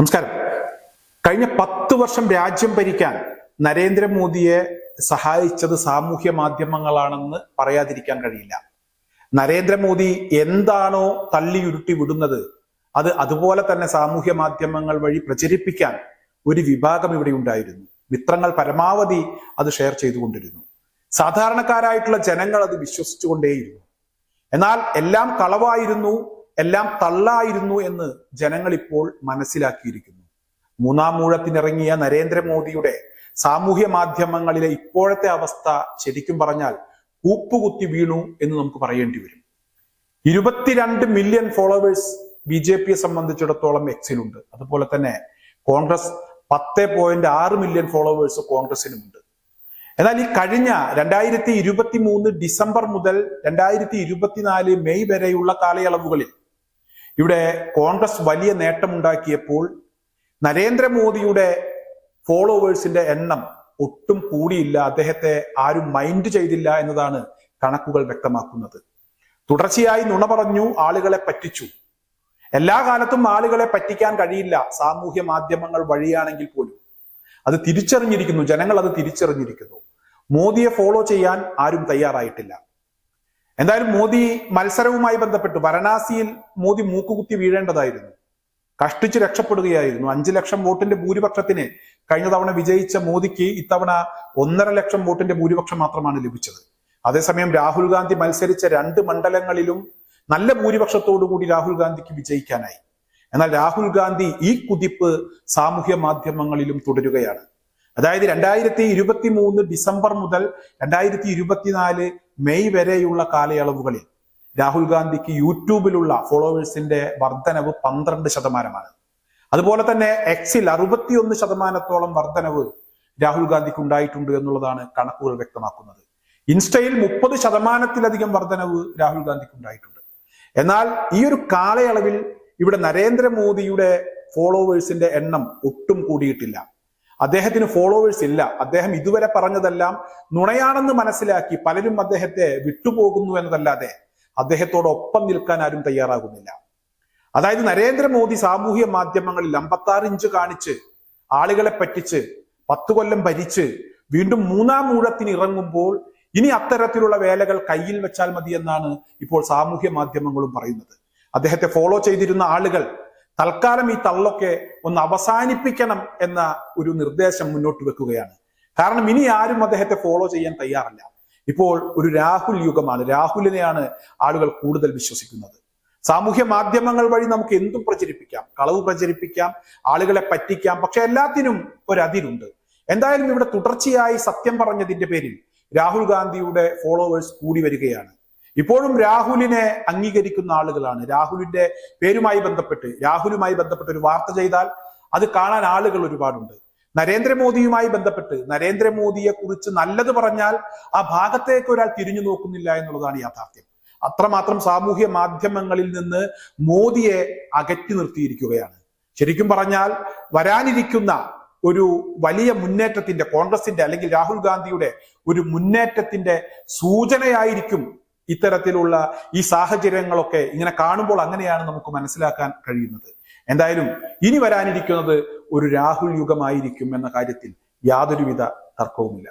നമസ്കാരം. കഴിഞ്ഞ പത്ത് വർഷം രാജ്യം ഭരിക്കാൻ നരേന്ദ്രമോദിയെ സഹായിച്ചത് സാമൂഹ്യ മാധ്യമങ്ങളാണെന്ന് പറയാതിരിക്കാൻ കഴിയില്ല. നരേന്ദ്രമോദി എന്താണോ തള്ളിയുരുട്ടി വിടുന്നത് അത് അതുപോലെ തന്നെ സാമൂഹ്യ മാധ്യമങ്ങൾ വഴി പ്രചരിപ്പിക്കാൻ ഒരു വിഭാഗം ഇവിടെ ഉണ്ടായിരുന്നു. മിത്രങ്ങൾ പരമാവധി അത് ഷെയർ ചെയ്തുകൊണ്ടിരുന്നു. സാധാരണക്കാരായിട്ടുള്ള ജനങ്ങൾ അത് വിശ്വസിച്ചുകൊണ്ടേയിരുന്നു. എന്നാൽ എല്ലാം കളവായിരുന്നു എല്ലാം തള്ളായിരുന്നു എന്ന് ജനങ്ങൾ ഇപ്പോൾ മനസ്സിലാക്കിയിരിക്കുന്നു. മൂന്നാം മൂഴത്തിനിറങ്ങിയ നരേന്ദ്രമോദിയുടെ സാമൂഹ്യ മാധ്യമങ്ങളിലെ ഇപ്പോഴത്തെ അവസ്ഥ ശരിക്കും പറഞ്ഞാൽ കൂപ്പുകുത്തി വീണു എന്ന് നമുക്ക് പറയേണ്ടി വരും. ഇരുപത്തിരണ്ട് മില്യൺ ഫോളോവേഴ്സ് ബി ജെ പിയെ സംബന്ധിച്ചിടത്തോളം എക്സിലുണ്ട്. അതുപോലെ തന്നെ കോൺഗ്രസ് പത്ത് പോയിന്റ് ആറ് മില്യൺ ഫോളോവേഴ്സ് കോൺഗ്രസിനുമുണ്ട്. എന്നാൽ ഈ കഴിഞ്ഞ രണ്ടായിരത്തി ഇരുപത്തി മൂന്ന് ഡിസംബർ മുതൽ രണ്ടായിരത്തി ഇരുപത്തിനാല് മെയ് വരെയുള്ള കാലയളവുകളിൽ ഇവിടെ കോൺഗ്രസ് വലിയ നേട്ടമുണ്ടാക്കിയപ്പോൾ നരേന്ദ്രമോദിയുടെ ഫോളോവേഴ്സിന്റെ എണ്ണം ഒട്ടും കൂടിയില്ല. അദ്ദേഹത്തെ ആരും മൈൻഡ് ചെയ്തില്ല എന്നതാണ് കണക്കുകൾ വ്യക്തമാക്കുന്നത്. തുടർച്ചയായി നുണ പറഞ്ഞു ആളുകളെ പറ്റിച്ചു. എല്ലാ കാലത്തും ആളുകളെ പറ്റിക്കാൻ കഴിയില്ല. സാമൂഹ്യ മാധ്യമങ്ങൾ വഴിയാണെങ്കിൽ പോലും. അത് തിരിച്ചറിഞ്ഞിരിക്കുന്നു. ജനങ്ങൾ അത് തിരിച്ചറിഞ്ഞിരിക്കുന്നു. മോദിയെ ഫോളോ ചെയ്യാൻ ആരും തയ്യാറായിട്ടില്ല. എന്തായാലും മോദി മത്സരവുമായി ബന്ധപ്പെട്ട് വാരണാസിയിൽ മോദി മൂക്കുകുത്തി വീഴേണ്ടതായിരുന്നു. കഷ്ടിച്ച് രക്ഷപ്പെടുകയായിരുന്നു. അഞ്ചു ലക്ഷം വോട്ടിന്റെ ഭൂരിപക്ഷത്തിന് കഴിഞ്ഞ തവണ വിജയിച്ച മോദിക്ക് ഇത്തവണ ഒന്നര ലക്ഷം വോട്ടിന്റെ ഭൂരിപക്ഷം മാത്രമാണ് ലഭിച്ചത്. അതേസമയം രാഹുൽ ഗാന്ധി മത്സരിച്ച രണ്ട് മണ്ഡലങ്ങളിലും നല്ല ഭൂരിപക്ഷത്തോടു കൂടി രാഹുൽ ഗാന്ധിക്ക് വിജയിക്കാനായി. എന്നാൽ രാഹുൽ ഗാന്ധി ഈ കുതിപ്പ് സാമൂഹ്യ മാധ്യമങ്ങളിലും തുടരുകയാണ്. അതായത് രണ്ടായിരത്തി ഇരുപത്തി മൂന്ന് ഡിസംബർ മുതൽ രണ്ടായിരത്തി ഇരുപത്തിനാല് മെയ് വരെയുള്ള കാലയളവുകളിൽ രാഹുൽ ഗാന്ധിക്ക് യൂട്യൂബിലുള്ള ഫോളോവേഴ്സിന്റെ വർധനവ് പന്ത്രണ്ട് ശതമാനമാണ്. അതുപോലെ തന്നെ എക്സിൽ അറുപത്തിയൊന്ന് ശതമാനത്തോളം വർധനവ് രാഹുൽ ഗാന്ധിക്ക് ഉണ്ടായിട്ടുണ്ട് എന്നുള്ളതാണ് കണക്കുകൾ വ്യക്തമാക്കുന്നത്. ഇൻസ്റ്റയിൽ മുപ്പത് ശതമാനത്തിലധികം വർധനവ് രാഹുൽ ഗാന്ധിക്ക് ഉണ്ടായിട്ടുണ്ട്. എന്നാൽ ഈ ഒരു കാലയളവിൽ ഇവിടെ നരേന്ദ്രമോദിയുടെ ഫോളോവേഴ്സിന്റെ എണ്ണം ഒട്ടും കൂടിയിട്ടില്ല. അദ്ദേഹത്തിന് ഫോളോവേഴ്സ് ഇല്ല. അദ്ദേഹം ഇതുവരെ പറഞ്ഞതെല്ലാം നുണയാണെന്ന് മനസ്സിലാക്കി പലരും അദ്ദേഹത്തെ വിട്ടുപോകുന്നു എന്നതല്ലാതെ അദ്ദേഹത്തോടൊപ്പം നിൽക്കാൻ ആരും തയ്യാറാകുന്നില്ല. അതായത് നരേന്ദ്രമോദി സാമൂഹ്യ മാധ്യമങ്ങളിൽ അമ്പത്താറ് ഇഞ്ച് കാണിച്ച് ആളുകളെ പറ്റിച്ച് പത്തു കൊല്ലം ഭരിച്ച് വീണ്ടും മൂന്നാം മൂഴത്തിന് ഇറങ്ങുമ്പോൾ ഇനി അത്തരത്തിലുള്ള വേലകൾ കയ്യിൽ വെച്ചാൽ മതി എന്നാണ് ഇപ്പോൾ സാമൂഹ്യ മാധ്യമങ്ങളും പറയുന്നത്. അദ്ദേഹത്തെ ഫോളോ ചെയ്തിരുന്ന ആളുകൾ തൽക്കാലം ഈ തള്ളൊക്കെ ഒന്ന് അവസാനിപ്പിക്കണം എന്ന ഒരു നിർദ്ദേശം മുന്നോട്ട് വെക്കുകയാണ്. കാരണം ഇനി ആരും അദ്ദേഹത്തെ ഫോളോ ചെയ്യാൻ തയ്യാറല്ല. ഇപ്പോൾ ഒരു രാഹുൽ യുഗമാണ്. രാഹുലിനെയാണ് ആളുകൾ കൂടുതൽ വിശ്വസിക്കുന്നത്. സാമൂഹ്യ മാധ്യമങ്ങൾ വഴി നമുക്ക് എന്തും പ്രചരിപ്പിക്കാം. കളവ് പ്രചരിപ്പിക്കാം ആളുകളെ പറ്റിക്കാം. പക്ഷെ എല്ലാത്തിനും ഒരതിരുണ്ട്. എന്തായാലും ഇവിടെ തുടർച്ചയായി സത്യം പറഞ്ഞതിന്റെ പേരിൽ രാഹുൽ ഗാന്ധിയുടെ ഫോളോവേഴ്സ് കൂടി വരികയാണ്. ഇപ്പോഴും രാഹുലിനെ അംഗീകരിക്കുന്ന ആളുകളാണ്. രാഹുലിന്റെ പേരുമായി ബന്ധപ്പെട്ട് രാഹുലുമായി ബന്ധപ്പെട്ട് ഒരു വാർത്ത ചെയ്താൽ അത് കാണാൻ ആളുകൾ ഒരുപാടുണ്ട്. നരേന്ദ്രമോദിയുമായി ബന്ധപ്പെട്ട് നരേന്ദ്രമോദിയെ കുറിച്ച് നല്ലത് പറഞ്ഞാൽ ആ ഭാഗത്തേക്ക് ഒരാൾ തിരിഞ്ഞു നോക്കുന്നില്ല എന്നുള്ളതാണ് യാഥാർത്ഥ്യം. അത്രമാത്രം സാമൂഹ്യ മാധ്യമങ്ങളിൽ നിന്ന് മോദിയെ അകറ്റി നിർത്തിയിരിക്കുകയാണ്. ശരിക്കും പറഞ്ഞാൽ വരാനിരിക്കുന്ന ഒരു വലിയ മുന്നേറ്റത്തിന്റെ കോൺഗ്രസിന്റെ അല്ലെങ്കിൽ രാഹുൽ ഗാന്ധിയുടെ ഒരു മുന്നേറ്റത്തിന്റെ സൂചനയായിരിക്കും ഇത്തരത്തിലുള്ള ഈ സാഹചര്യങ്ങളൊക്കെ ഇങ്ങനെ കാണുമ്പോൾ അങ്ങനെയാണ് നമുക്ക് മനസ്സിലാക്കാൻ കഴിയുന്നത്. എന്തായാലും ഇനി വരാനിരിക്കുന്നത് ഒരു രാഹുൽ യുഗമായിരിക്കും എന്ന കാര്യത്തിൽ യാതൊരുവിധ തർക്കവുമില്ല.